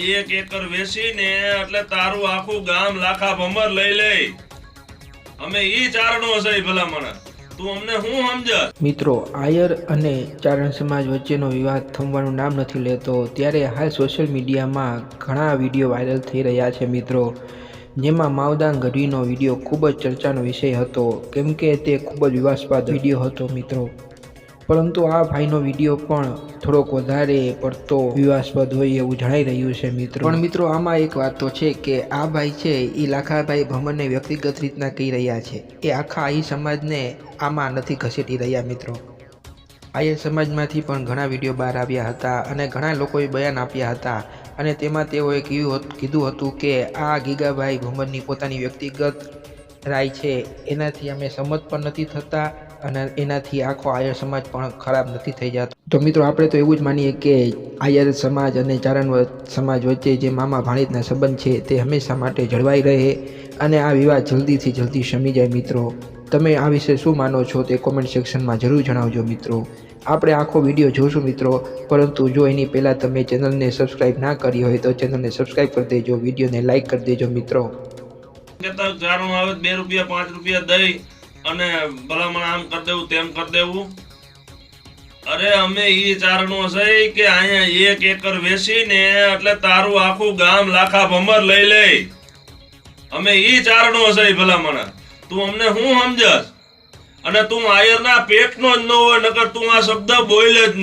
એક એકર વેચીને એટલે તારું આખું ગામ લાખા ભમર લઈ લે અમે ઈ ચારણો છે ભલામણ. તું અમને હું સમજ મિત્રો, આયર અને ચારણ સમાજ વચ્ચેનો વિવાદ થમવાનું નામ નથી લેતો. ત્યારે હાલ સોશિયલ મીડિયામાં ઘણા વીડિયો વાયરલ થઈ રહ્યા છે મિત્રો. જેમાં માવદાન ગઢવીનો વીડિયો ખૂબ જ ચર્ચાનો વિષય હતો. કેમ કે તે ખૂબ જ વિવાદાસ્પદ વીડિયો હતો મિત્રો. પરંતુ આ ભાઈનો વીડિયો પણ થોડોક વધારે પડતો વિવાસ્પદ હોય એવું જણાઈ રહ્યું છે મિત્રો. પણ મિત્રો, આમાં એક વાત તો છે કે આ ભાઈ છે એ લાખાભાઈ ભમરને વ્યક્તિગત રીતના કહી રહ્યા છે. એ આખા આહી સમાજને આમાં નથી ઘસેટી રહ્યા મિત્રો. આયર સમાજમાંથી પણ ઘણા વીડિયો બહાર આવ્યા હતા અને ઘણા લોકોએ બયાન આપ્યા હતા અને તેમાં તેઓએ કહ્યું કીધું હતું કે આ ગીગાભાઈ ભમરની પોતાની વ્યક્તિગત રાય છે. એનાથી અમે સંમત પણ નથી થતા અને એનાથી આખો આયર સમાજ પણ ખરાબ નથી થઈ જતો. તો મિત્રો, આપણે તો એવું જ માનીએ કે આયર સમાજ અને ચારણ સમાજ વચ્ચે જે મામા ભાણેજના સંબંધ છે, તે હંમેશા માટે જળવાઈ રહે અને આ વિવાદ જલ્દીથી જલ્દી શમી જાય મિત્રો. તમે આ વિશે શું માનો છો તે કોમેન્ટ સેક્શનમાં જરૂર જણાવજો મિત્રો. આપણે આખો વીડિયો જોશું મિત્રો, પરંતુ જો એની પહેલાં તમે ચેનલને સબસ્ક્રાઈબ ના કરી હોય તો ચેનલને સબસ્ક્રાઈબ કરી દેજો, વિડીયોને લાઈક કરી દેજો મિત્રો. બે રૂપિયા, પાંચ રૂપિયા દઈ અને ભલામણ આમ કરી દેવું, તેમ કરી દેવું. અરે અમે એ ચારણો છે કે અહીંયા એક એકર વેચીને એટલે તારું આખું ગામ લાખા ભમર લઈ લે અમે એ ચારણો છે ભલામણ. તું અમને હું સમજસ અને તું આયરના પેટનો જ ન હોય, નકર તું આ શબ્દ બોલે જ